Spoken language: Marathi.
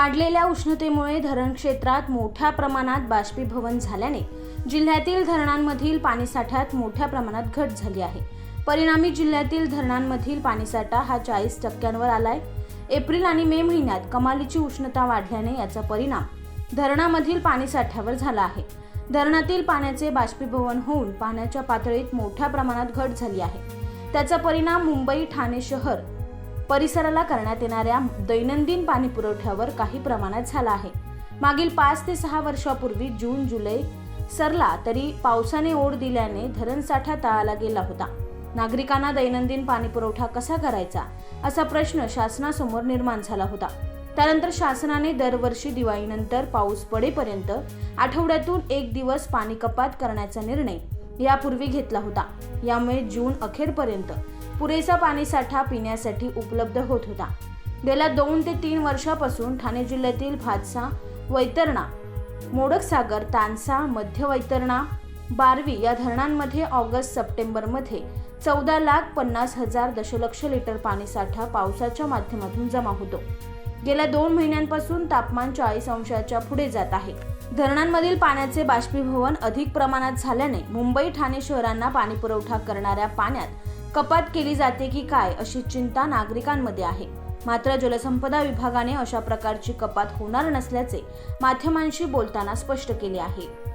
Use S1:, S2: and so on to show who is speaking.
S1: वाढलेल्या उष्णतेमुळे धरण क्षेत्रात मोठ्या प्रमाणात बाष्पीभवन झाल्याने जिल्ह्यातील धरणांमधील पाणीसाठ्यात मोठ्या प्रमाणात घट झाली आहे. परिणामी जिल्ह्यातील धरणांमधील पाणीसाठा हा चाळीस टक्क्यांवर आलाय. एप्रिल आणि मे महिन्यात कमालीची उष्णता वाढल्याने याचा परिणाम धरणामधील पाणीसाठ्यावर झाला आहे. धरणातील पाण्याचे बाष्पीभवन होऊन पाण्याच्या पातळीत मोठ्या प्रमाणात घट झाली आहे. त्याचा परिणाम मुंबई ठाणे शहर परिसराला करण्यात येणाऱ्या दैनंदिन पाणी पुरवठ्यावर काही प्रमाणात झाला आहे. मागील पाच ते सहा वर्षापूर्वी जून जुलै सरला तरी पावसाने ओढ दिल्याने धरणसाठा तळाला गेला होता. नागरिकांना दैनंदिन पाणी पुरवठा कसा करायचा असा प्रश्न शासनासमोर निर्माण झाला होता. त्यानंतर शासनाने दरवर्षी दिवाळीनंतर पाऊस पडेपर्यंत आठवड्यातून एक दिवस पाणी कपात करण्याचा निर्णय यापूर्वी घेतला होता. यामुळे जून अखेरपर्यंत पुरेसा पाणीसाठा पिण्यासाठी उपलब्ध होत होता. गेल्या दोन ते तीन वर्षापासून ठाणे जिल्ह्यातील भातसा वैतरणा मोडकसागर तानसा मध्य वैतरणा बारवी या धरणांमध्ये ऑगस्ट सप्टेंबरमध्ये चौदा लाख पन्नास हजार दशलक्ष लिटर पाणीसाठा पावसाच्या माध्यमातून जमा होतो. गेल्या दोन महिन्यांपासून तापमान चाळीस अंशाच्या पुढे जात आहे. धरणांमधील पाण्याचे बाष्पीभवन अधिक प्रमाणात झाल्याने मुंबई ठाणे शहरांना पाणी पुरवठा करणाऱ्या पाण्यात कपात केली जाते की काय अशी चिंता नागरिकांमध्ये आहे. मात्र जलसंपदा विभागाने अशा प्रकारची कपात होणार नसल्याचे माध्यमांशी बोलताना स्पष्ट केले आहे.